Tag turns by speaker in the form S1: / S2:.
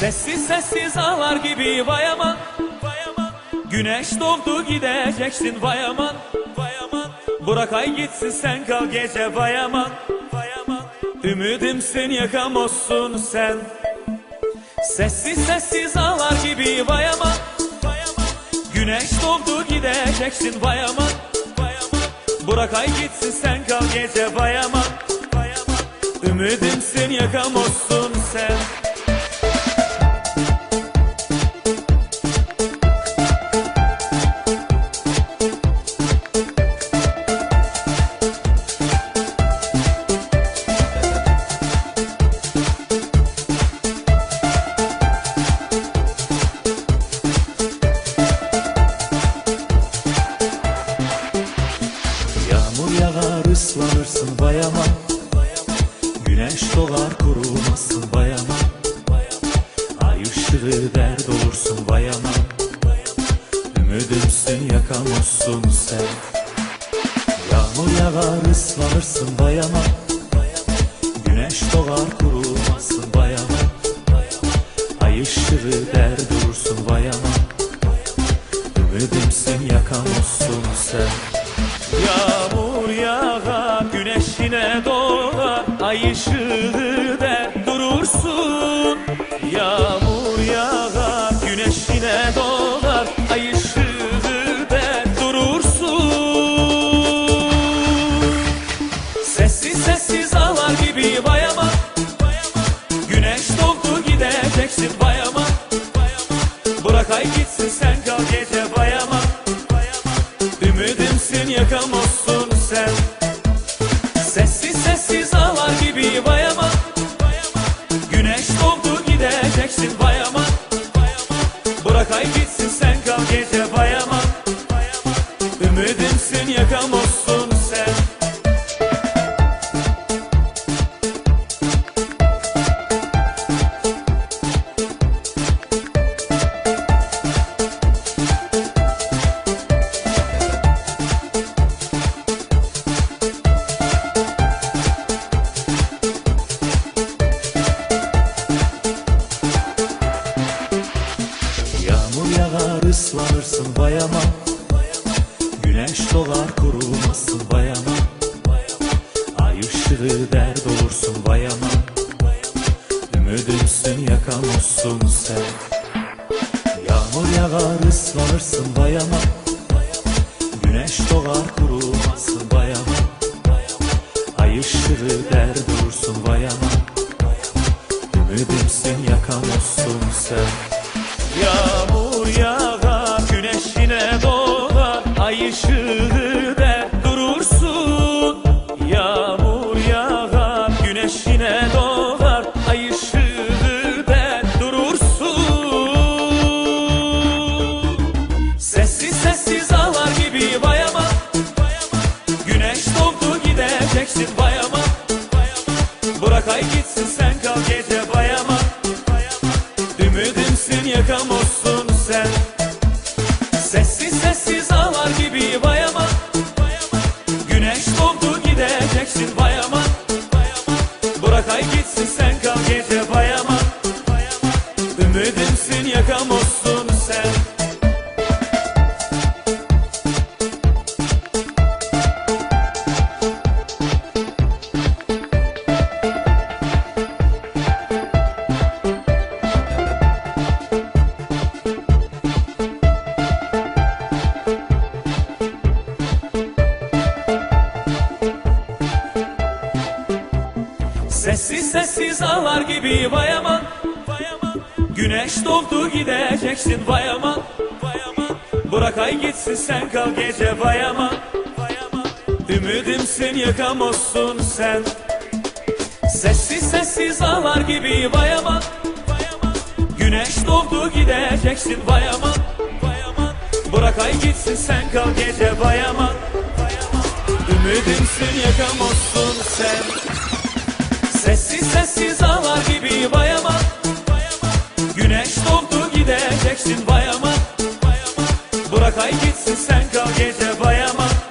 S1: Sessiz sessiz ağlar gibi vay aman vay aman. Güneş doğdu gideceksin vay aman vay aman. Bırak ay gitsin sen kal gece vay aman vay aman. Ümidimsin yakamozsun sen. Sessiz sessiz ağlar gibi vay aman vay aman. Güneş doğdu gideceksin vay aman vay aman. Bırak ay gitsin sen kal gece vay aman vay aman. Ümidimsin yakamozsun sen yağar ıslanırsın vay aman Güneş doğar kurumazsın vay aman Ay ışığı dert olursun vay aman Ümidimsin yakamozsun sen. Yağmur yağar ıslanırsın vay aman Güneş doğar kurumazsın yine doğar Ay ışığı gideceksin vay Ay ışığı dert olursun vay aman Ümidimsin yakamozsun sen. Yağmur yağar ıslanırsın vay aman Güneş doğar kurumazsın vay aman Ay ışığı dert olursun vay aman Ümidimsin yakamozsun sen. Yağmur gideceksin vay aman Bırak ay gitsin sen kal gece vay aman Ümidimsin yakamozsun sen. Sessiz sessiz ağlar gibi vay aman Güneş doğdu gideceksin vay aman Bırak ay gitsin sen kal gece vay aman Ümidimsin yakamozsun sen Sessiz sessiz ağlar gibi vay aman Güneş doğdu gideceksin vay aman Bırak ay gitsin sen kal gece vay aman Ümidimsin yakamozsun sen. Sessiz sessiz ağlar gibi vay aman Güneş doğdu gideceksin vay aman Bırak ay gitsin sen kal gece vay aman Ümidimsin yakamozsun ay gitsin sen kal gece yakamozsun